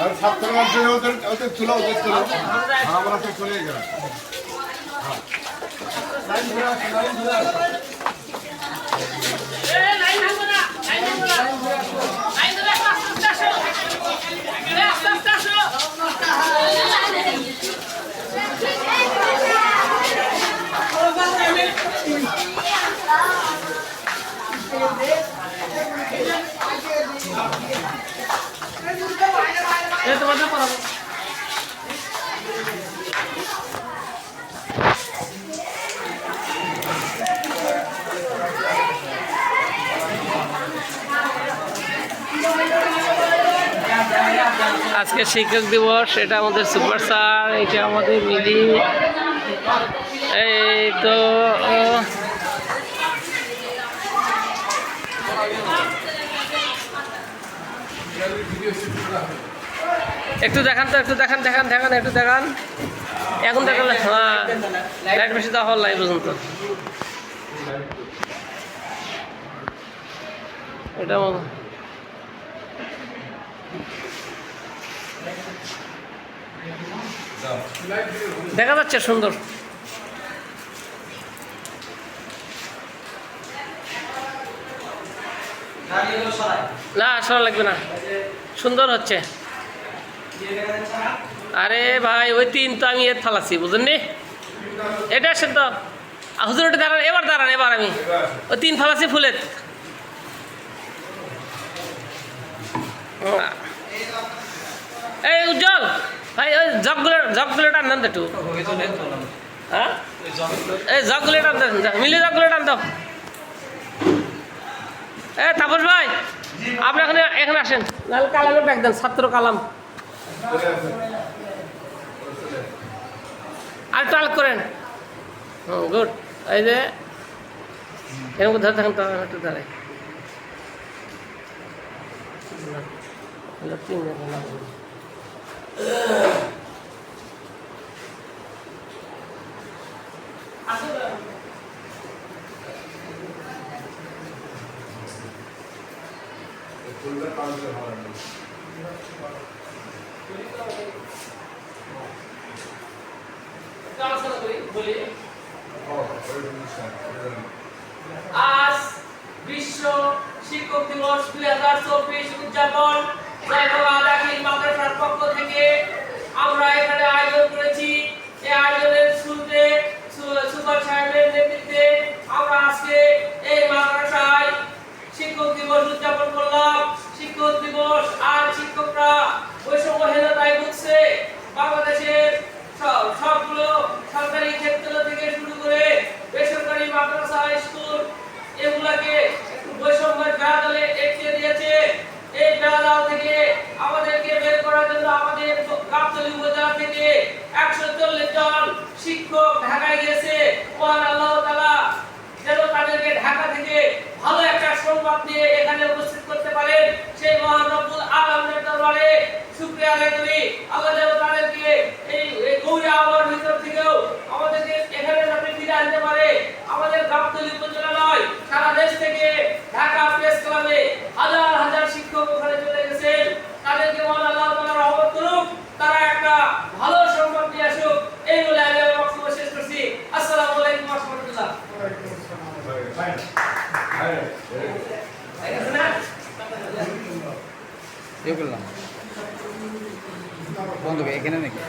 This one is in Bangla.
আর সাতটার মধ্যে ওদের ওদের তুলো ওদের তুলো আমরা তো চলে আজকে শিক্ষক দিবস এটা আমাদের সুপার স্যার এটা আমাদের মিলি। এই তো ও, একটু দেখান তো, একটু দেখান দেখান দেখান, একটু দেখান। এখন দেখালে হ্যাঁ লাইট বেশি দেওয়া হল নাই পর্যন্ত। এটা দেখা যাচ্ছে সুন্দর। না, সরা লাগবে না। সুন্দর হচ্ছে। আরে ভাই, ওই তিন তো আমি এর ফালাচ্ছি বুঝলেন নি? এটা আসেন তো। হুজুর ওটা দাঁড়ান, এবার দাঁড়ান, এবার আমি। ওই তিন ফালাচ্ছি ফুলের। এই উজ্জ্বল, ভাই, ওই জগগুলো টান তো একটু। হ্যাঁ? এই দেন মিলে জগগুলো টান দাও। এ তাপস ভাই, আপনি এখানে এখানে আসেন। লাল কালামের দেন, ছাত্র কালাম। আর টাল করেন। Hmm good. এই যে, এরকম ধরে থাকেন তো একটু দাঁড়াই। ফুলটা পাল্টে ভালো আজ বিশ্ব শিক্ষক দিবস দুই হাজার চব্বিশ উদযাপন। মাদ্রাসার পক্ষ থেকে আমরা এখানে আয়োজন করেছি। এই আয়োজনের শুরুতে সুপার সাহেবের নেতৃত্বে আমরা আজকে এই মাদ্রাসায় শিক্ষক দিবস উদযাপন করলাম শিক্ষক দিবস আর শিক্ষকরা বৈষম্যহীনতায় ভুগছে বাংলাদেশের সব- সবগুলো সরকারি ক্ষেত্র থেকে শুরু করে বেসরকারি মাদ্রাসা স্কুল একটু বৈষম্যের বেড়াদলে এগিয়ে দিয়েছে। এই বেড়াদাল থেকে আমাদেরকে বের করার জন্য আমাদের গাবতলী উপজেলা থেকে একশো চল্লিশ জন শিক্ষক ঢাকায় গিয়েছে। মহান আল্লাহ তালা যেন তাদেরকে ঢাকা থেকে ভালো একটা সংবাদ নিয়ে এখানে উপস্থিত করতে পারেন। সেই মহান রব্বুল আলমের দরবারে শুক্রিয়া আদায় করি। আল্লাহ তাদেরকে এই এই গৌরী আবহাওয়ার ভিতর থেকেও আমাদেরকে এখানে যাতে ফিরে আনতে পারে আমাদের গাবতলী উপজেলা নয় সারা দেশ থেকে ঢাকা প্রেস ক্লাবে হাজার হাজার শিক্ষক ওখানে চলে গেছেন তাদেরকে মহান আল্লাহ তাআলা রহমত করুক তারা একটা ভালো সংবাদ নিয়ে আসুক এই বলে আমি আমার বক্তব্য শেষ করছি আসসালামু আলাইকুম ওয়া রাহমাতুল্লাহ ফাইন। ফাইন। ঠিক আছে না এ করলাম বন্ধ এখানে নাকি